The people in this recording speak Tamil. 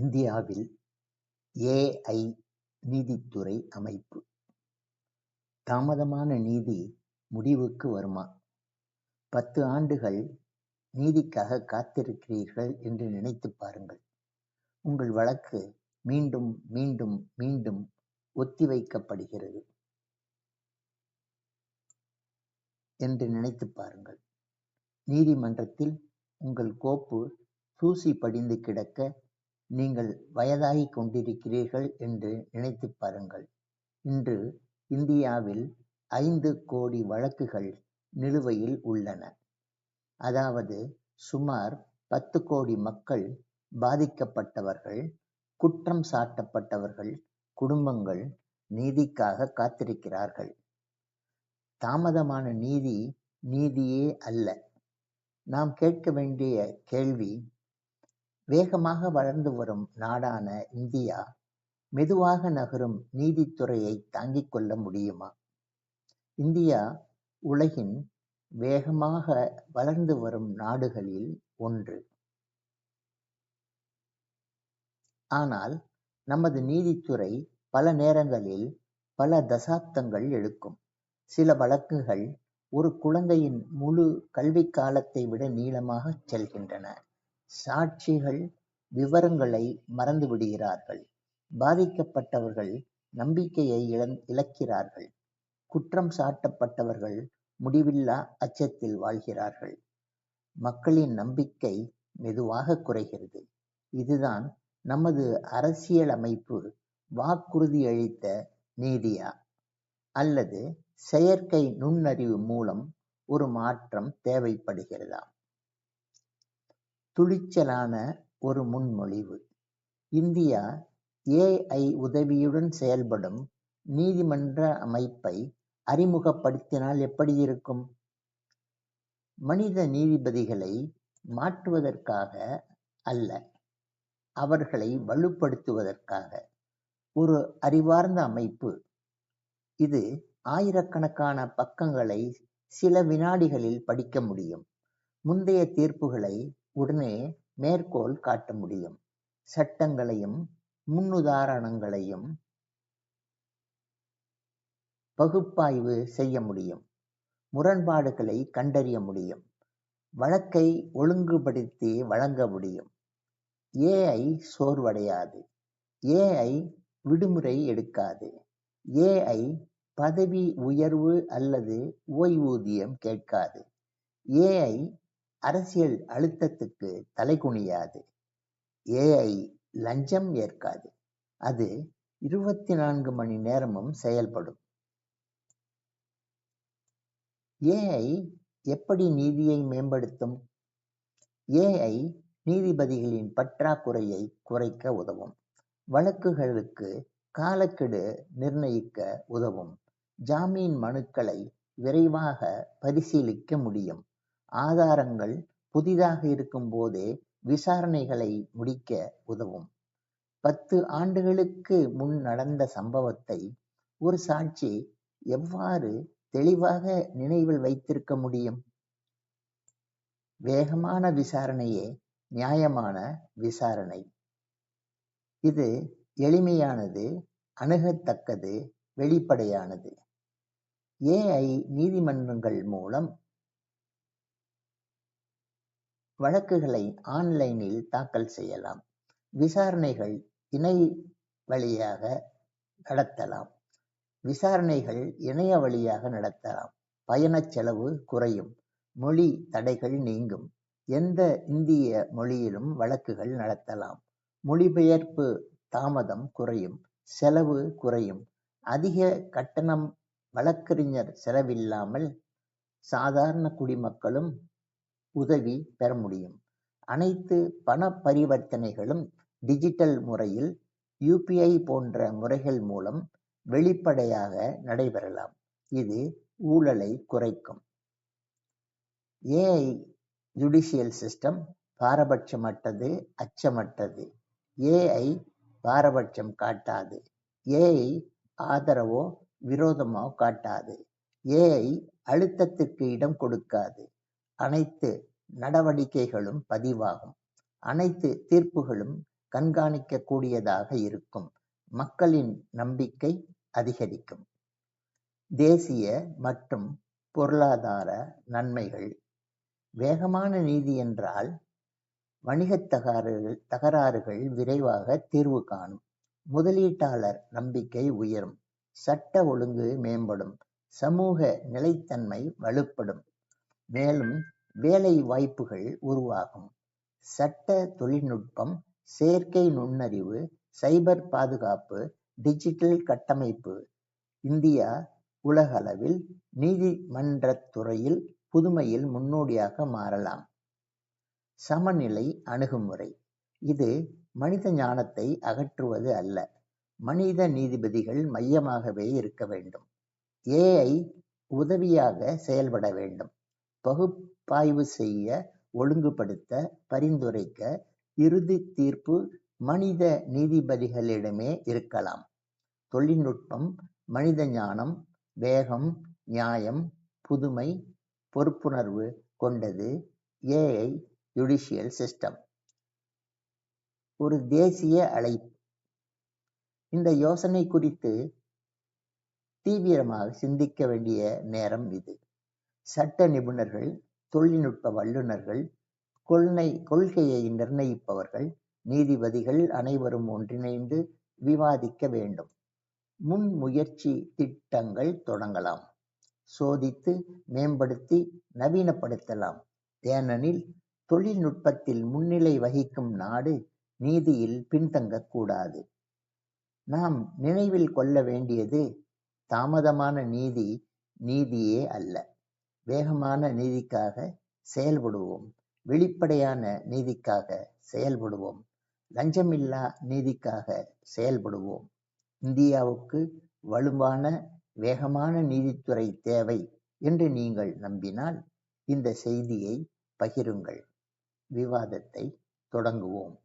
இந்தியாவில் ஏ.ஐ. நீதித்துறை அமைப்பு. தாமதமான நீதி முடிவுக்கு வருமா? பத்து ஆண்டுகள் நீதிக்காக காத்திருக்கிறீர்கள் என்று நினைத்து பாருங்கள். உங்கள் வழக்கு மீண்டும் மீண்டும் மீண்டும் ஒத்திவைக்கப்படுகிறது என்று நினைத்து பாருங்கள். நீதிமன்றத்தில் உங்கள் கோப்பு தூசி படிந்து கிடக்க நீங்கள் வயதாகிக் கொண்டிருக்கிறீர்கள் என்று நினைத்துப் பாருங்கள். இன்று இந்தியாவில் ஐந்து கோடி வழக்குகள் நிலுவையில் உள்ளன. அதாவது சுமார் பத்து கோடி மக்கள் பாதிக்கப்பட்டவர்கள், குற்றம் சாட்டப்பட்டவர்கள் குடும்பங்கள் நீதிக்காக காத்திருக்கிறார்கள். தாமதமான நீதி நீதியே அல்ல. நாம் கேட்க வேண்டிய கேள்வி வேகமாக வளர்ந்து வரும் நாடான இந்தியா மெதுவாக நகரும் நீதித்துறையை தாங்கிக் கொள்ள முடியுமா? இந்தியா உலகின் வேகமாக வளர்ந்து வரும் நாடுகளில் ஒன்று. ஆனால் நமது நீதித்துறை பல நேரங்களில் பல தசாப்தங்கள் எடுக்கும். சில வழக்குகள் ஒரு குழந்தையின் முழு கல்விக் காலத்தை விட நீளமாகச் செல்கின்றன. சாட்சிகள் விவரங்களை மறந்துவிடுகிறார்கள். பாதிக்கப்பட்டவர்கள் நம்பிக்கையை இழக்கிறார்கள். குற்றம் சாட்டப்பட்டவர்கள் முடிவில்லா அச்சத்தில் வாழ்கிறார்கள். மக்களின் நம்பிக்கை மெதுவாக குறைகிறது. இதுதான் நமது அரசியலமைப்பு வாக்குறுதியளித்த நீதியா? அல்லது செயற்கை நுண்ணறிவு மூலம் ஒரு மாற்றம் தேவைப்படுகிறதா? துணிச்சலான ஒரு முன்மொழிவு. India AI. உதவியுடன் செயல்படும் நீதிமன்ற அமைப்பை அறிமுகப்படுத்தினால் எப்படியிருக்கும்? மனித நீதிபதிகளை மாற்றுவதற்காக அல்ல, அவர்களை வலுப்படுத்துவதற்காக. ஒரு அறிவார்ந்த அமைப்பு. இது ஆயிரக்கணக்கான பக்கங்களை சில வினாடிகளில் படிக்க முடியும். முந்தைய தீர்ப்புகளை உடனே மேற்கோள் காட்ட முடியும். சட்டங்களையும் முன்னுதாரணங்களையும் பகுப்பாய்வு செய்ய முடியும். முரண்பாடுகளை கண்டறிய முடியும். வழக்கை ஒழுங்குபடுத்தி வழங்க முடியும். ஏ.ஐ. சோர்வடையாது. ஏ.ஐ. விடுமுறை எடுக்காது. ஏ.ஐ. பதவி உயர்வு அல்லது ஓய்வூதியம் கேட்காது. ஏ.ஐ. அரசியல் அழுத்தத்துக்கு தலைகுனியாது. ஏ.ஐ. லஞ்சம் ஏற்காது. அது இருபத்து நான்கு மணி நேரமும் செயல்படும். ஏ.ஐ. எப்படி நீதியை மேம்படுத்தும்? ஏ.ஐ. நீதிபதிகளின் பற்றாக்குறையை குறைக்க உதவும். வழக்குகளுக்கு காலக்கெடு நிர்ணயிக்க உதவும். ஜாமீன் மனுக்களை விரைவாக பரிசீலிக்க முடியும். ஆதாரங்கள் புதிதாக இருக்கும் போதே விசாரணைகளை முடிக்க உதவும். பத்து ஆண்டுகளுக்கு முன் நடந்த சம்பவத்தை ஒரு சாட்சி எவ்வாறு தெளிவாக நினைவில் வைத்திருக்க முடியும்? வேகமான விசாரணையே நியாயமான விசாரணை. இது எளிமையானது, அணுகத்தக்கது, வெளிப்படையானது. ஏ.ஐ. நீதிமன்றங்கள் மூலம் வழக்குகளை ஆன்லைனில் தாக்கல் செய்யலாம். விசாரணைகள் இணை வழியாக நடத்தலாம். விசாரணைகள் இணைய வழியாக நடத்தலாம். பயணச் செலவு குறையும். மொழி தடைகள் நீங்கும். எந்த இந்திய மொழியிலும் வழக்குகள் நடத்தலாம். மொழிபெயர்ப்பு தாமதம் குறையும். செலவு குறையும். அதிக கட்டணம் வழக்கறிஞர் செலவில்லாமல் சாதாரண குடிமக்களும் உதவி பெற முடியும். அனைத்து பண பரிவர்த்தனைகளும் டிஜிட்டல் முறையில் யு.பி.ஐ. போன்ற முறைகள் மூலம் வெளிப்படையாக நடைபெறலாம். இது ஊழலை குறைக்கும். ஏ.ஐ. ஜுடிஷியல் சிஸ்டம் பாரபட்சமற்றது, அச்சமற்றது. ஏ.ஐ. பாரபட்சம் காட்டாது. ஏ.ஐ. ஆதரவோ விரோதமோ காட்டாது. ஏ.ஐ. அழுத்தத்திற்கு இடம் கொடுக்காது. அனைத்து நடவடிக்கைகளும் பதிவாகும். அனைத்து தீர்ப்புகளும் கண்காணிக்கக்கூடியதாக இருக்கும். மக்களின் நம்பிக்கை அதிகரிக்கும். தேசிய மற்றும் பொருளாதார நன்மைகள். வேகமான நீதி என்றால் வணிகத் தகராறுகள் தகராறுகள் விரைவாக தீர்வு காணும். முதலீட்டாளர் நம்பிக்கை உயரும். சட்ட ஒழுங்கு மேம்படும். சமூக நிலைத்தன்மை வலுப்படும். மேலும் வேலை வாய்ப்புகள் உருவாகும். சட்ட தொழில்நுட்பம் செயற்கை நுண்ணறிவு சைபர் பாதுகாப்பு டிஜிட்டல் கட்டமைப்பு. இந்தியா உலகளவில் நீதிமன்றத் துறையில் புதுமையில் முன்னோடியாக மாறலாம். சமநிலை அணுகுமுறை. இது மனித ஞானத்தை அகற்றுவது அல்ல. மனித நீதிபதிகள் மையமாகவே இருக்க வேண்டும். ஏஐ உதவியாக செயல்பட வேண்டும். பகுப்பாய்வு செய்ய ஒழுங்குபடுத்த பரிந்துரைக்க இறுதி தீர்ப்பு மனித நீதிபதிகளிடமே இருக்கலாம். தொழில்நுட்பம் மனித ஞானம் வேகம் நியாயம் புதுமை பொறுப்புணர்வு கொண்டது ஏஐ ஜுடிஷியல் சிஸ்டம் ஒரு தேசிய அழைப்பு. இந்த யோசனை குறித்து தீவிரமாக சிந்திக்க வேண்டிய நேரம் இது. சட்ட நிபுணர்கள் தொழில்நுட்ப வல்லுநர்கள் கொள்கை கொள்கையை நிர்ணயிப்பவர்கள் நீதிபதிகள் அனைவரும் ஒன்றிணைந்து விவாதிக்க வேண்டும். முன்முயற்சி திட்டங்கள் தொடங்கலாம். சோதித்து மேம்படுத்தி நவீனப்படுத்தலாம். ஏனெனில் தொழில்நுட்பத்தில் முன்னிலை வகிக்கும் நாடு நீதியில் பின்தங்கக்கூடாது நாம் நினைவில் கொள்ள வேண்டியது தாமதமான நீதி நீதியே அல்ல. வேகமான நீதிக்காக செயல்படுவோம். வெளிப்படையான நீதிக்காக செயல்படுவோம். லஞ்சமில்லா நீதிக்காக செயல்படுவோம். இந்தியாவுக்கு வலுவான வேகமான நீதித்துறை தேவை என்று நீங்கள் நம்பினால் இந்த செய்தியை பகிருங்கள். விவாதத்தை தொடங்குவோம்.